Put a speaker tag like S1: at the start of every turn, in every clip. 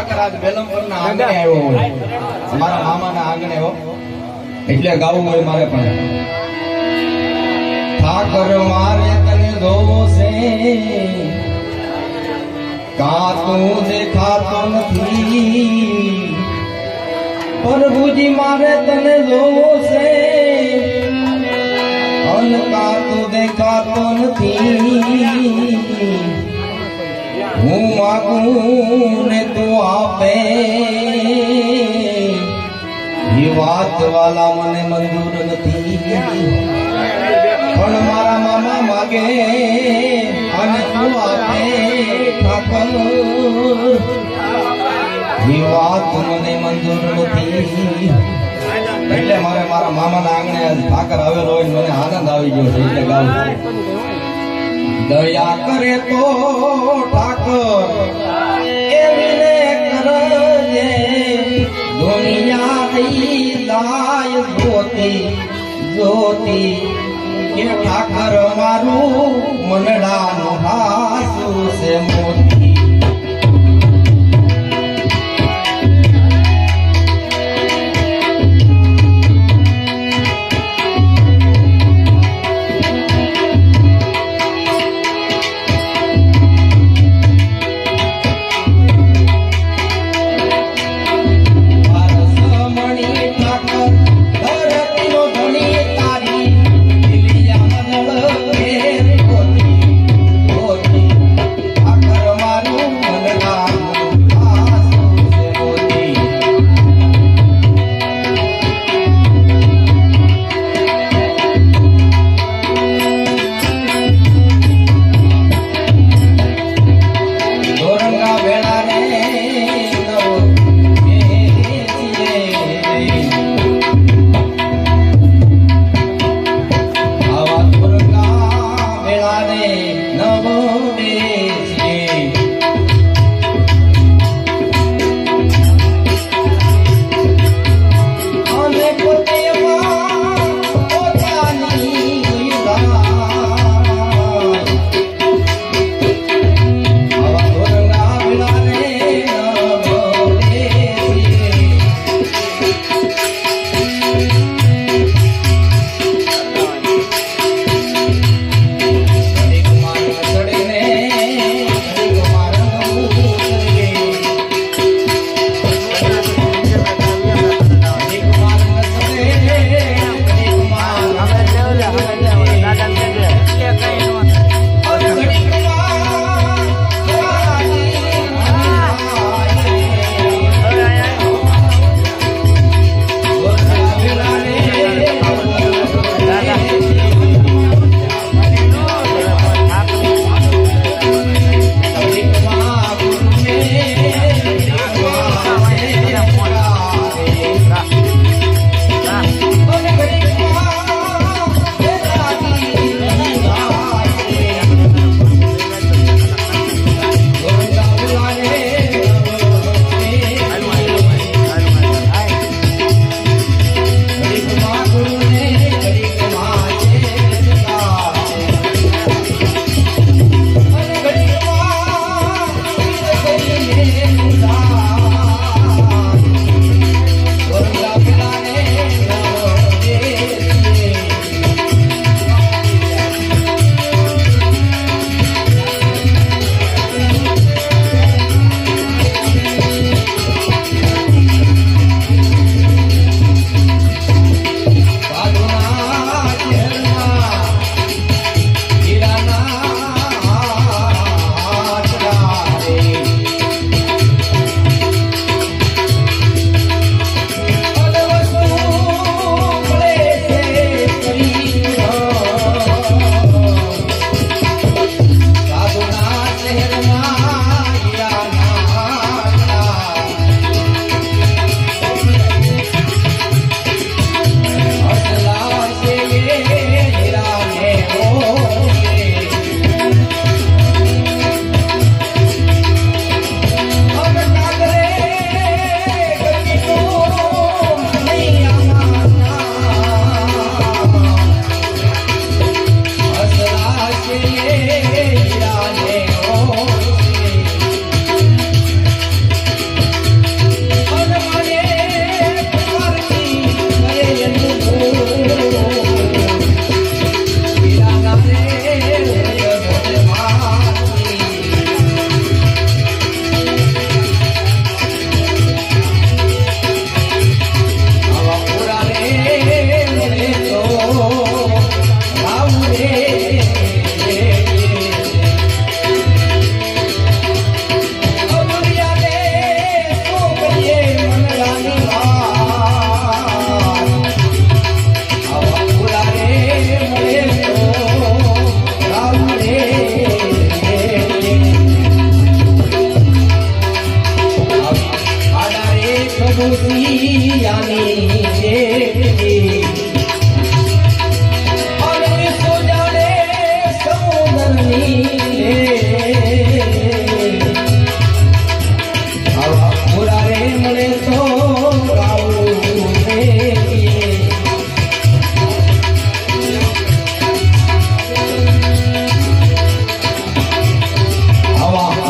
S1: ઠાકર આજ બેલમપુરના આંગણે આવ્યો હોય અમારા મામાના આંગણે હો. એટલે ગાવું હોય મારે પણ. ઠાકર મારે તને ધોવો છે. કા તું દેખાતો નથી. પ્રભુજી મારે તને જોવો છે. અલકા તું દેખાતો નથી. હું માગું ને તું આપે. એ વાત વાલા મને મંજૂર નથી. પણ મારા મામા માગે અને તું આપે ઠાકર. એ વાત મને મંજૂર નથી. એટલે મારે મારા મામાના આંગણે ઠાકર આવેલો હોય મને આનંદ આવી ગયો છે, એટલે છું. દયા કરે તો ઠાકર. એમને કરજે. દુનિયા થઈ જાય જોતી જોતી કે ઠાકર મારું મનડાનું હાસુ છે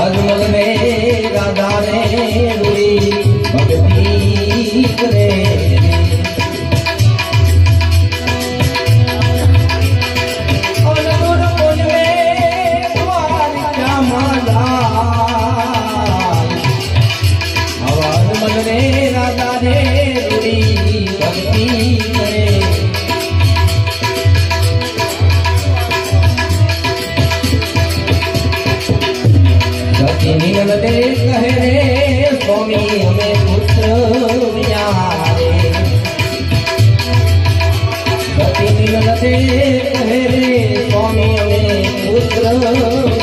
S1: Olha o movimento. Ram